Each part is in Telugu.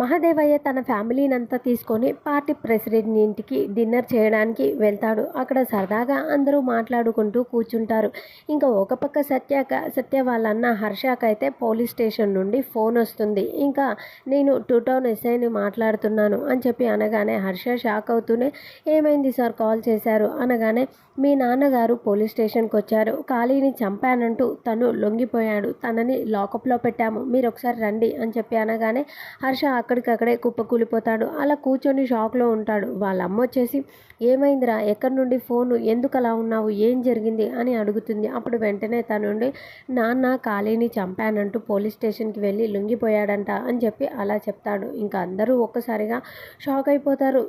మహాదేవయ్య తన ఫ్యామిలీని అంతా తీసుకొని పార్టీ ప్రెసిడెంట్ ఇంటికి డిన్నర్ చేయడానికి వెళ్తాడు. అక్కడ సరదాగా అందరూ మాట్లాడుకుంటూ కూర్చుంటారు. ఇంకా ఒక పక్క సత్యాక సత్య వాళ్ళన్న హర్షకైతే పోలీస్ స్టేషన్ నుండి ఫోన్ వస్తుంది. ఇంకా నేను టూ టౌన్ ఎస్ఐని మాట్లాడుతున్నాను అని చెప్పి అనగానే హర్ష షాక్ అవుతూనే ఏమైంది సార్ కాల్ చేశారు? అనగానే మీ నాన్నగారు పోలీస్ స్టేషన్కి వచ్చారు. ఖాళీని చంపానంటూ తను లొంగిపోయాడు. తనని లాకప్లో పెట్టాము. మీరు ఒకసారి రండి అని చెప్పి అనగానే హర్ష అక్కడికక్కడే కుప్పకూలిపోతాడు. అలా కూర్చొని షాక్లో ఉంటాడు. వాళ్ళ అమ్మ వచ్చేసి ఏమైందిరా? ఎక్కడి నుండి ఫోను? ఎందుకు అలా ఉన్నావు? ఏం జరిగింది? అని అడుగుతుంది. అప్పుడు వెంటనే తనుండి నాన్న ఖాళీని చంపానంటూ పోలీస్ స్టేషన్కి వెళ్ళి లొంగిపోయాడంట అని చెప్పి అలా చెప్తాడు. ఇంకా అందరూ ఒక్కసారిగా షాక్ అయిపోతారు.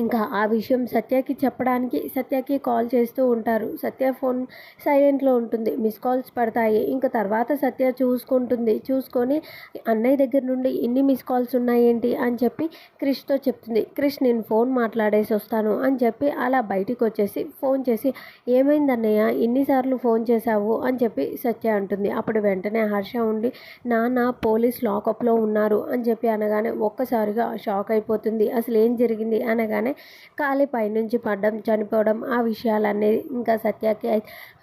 ఇంకా ఆ విషయం సత్యకి చెప్పడానికి సత్యకి కాల్ చేస్తూ ఉంటారు. సత్య ఫోన్ సైలెంట్లో ఉంటుంది. మిస్ కాల్స్ పడతాయి. ఇంకా తర్వాత సత్య చూసుకుంటుంది. చూసుకొని అన్నయ్య దగ్గర నుండి ఎన్ని మిస్ కాల్స్ ఉన్నాయేంటి? అని చెప్పి క్రిష్తో చెప్తుంది. క్రిష్ నేను ఫోన్ మాట్లాడేసి వస్తాను అని చెప్పి అలా బయటికి వచ్చేసి ఫోన్ చేసి ఏమైంది అన్నయ్య? ఎన్నిసార్లు ఫోన్ చేశావు? అని చెప్పి సత్య అంటుంది. అప్పుడు వెంటనే హర్ష ఉండి నాన్న పోలీస్ లాకప్లో ఉన్నారు అని చెప్పి అనగానే ఒక్కసారిగా షాక్ అయిపోతుంది. అసలు ఏం జరిగింది? అనగానే కాలి పైనుంచి పడడం చనిపోవడం ఆ విషయాలన్నీ ఇంకా సత్యకి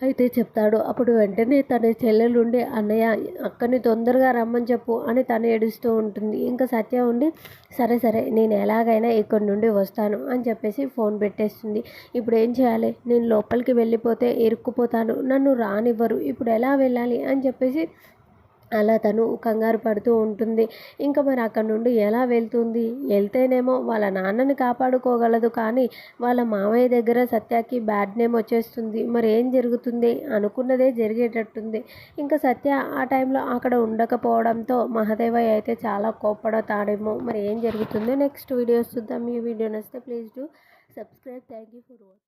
అయితే చెప్తాడు. అప్పుడు వెంటనే తన చెల్లెలుండి అన్నయ్య అక్కని తొందరగా రమ్మని చెప్పు అని తను ఏడుస్తూ ఉంటుంది. ఇంకా సత్య ఉండి సరే సరే నేను ఎలాగైనా ఇక్కడి నుండి వస్తాను అని చెప్పేసి ఫోన్ పెట్టేస్తుంది. ఇప్పుడు ఏం చేయాలి? నేను లోపలికి వెళ్ళిపోతే ఇరుక్కుపోతాను. నన్ను రానివ్వరు. ఇప్పుడు ఎలా వెళ్ళాలి? అని చెప్పేసి అలా తను కంగారు పడుతూ ఉంటుంది. ఇంకా మరి అక్కడ నుండి ఎలా వెళ్తుంది? వెళ్తేనేమో వాళ్ళ నాన్నని కాపాడుకోగలదు కానీ వాళ్ళ మామయ్య దగ్గర సత్యకి బ్యాడ్ నేమ్ వచ్చేస్తుంది. మరి ఏం జరుగుతుంది? అనుకున్నదే జరిగేటట్టుంది. ఇంకా సత్య ఆ టైంలో అక్కడ ఉండకపోవడంతో మహాదేవయ్య అయితే చాలా కోప్పడతాడేమో. మరి ఏం జరుగుతుందో? నెక్స్ట్ వీడియోస్ చూద్దాం. ఈ వీడియో నచ్చితే please do subscribe. Thank you for watching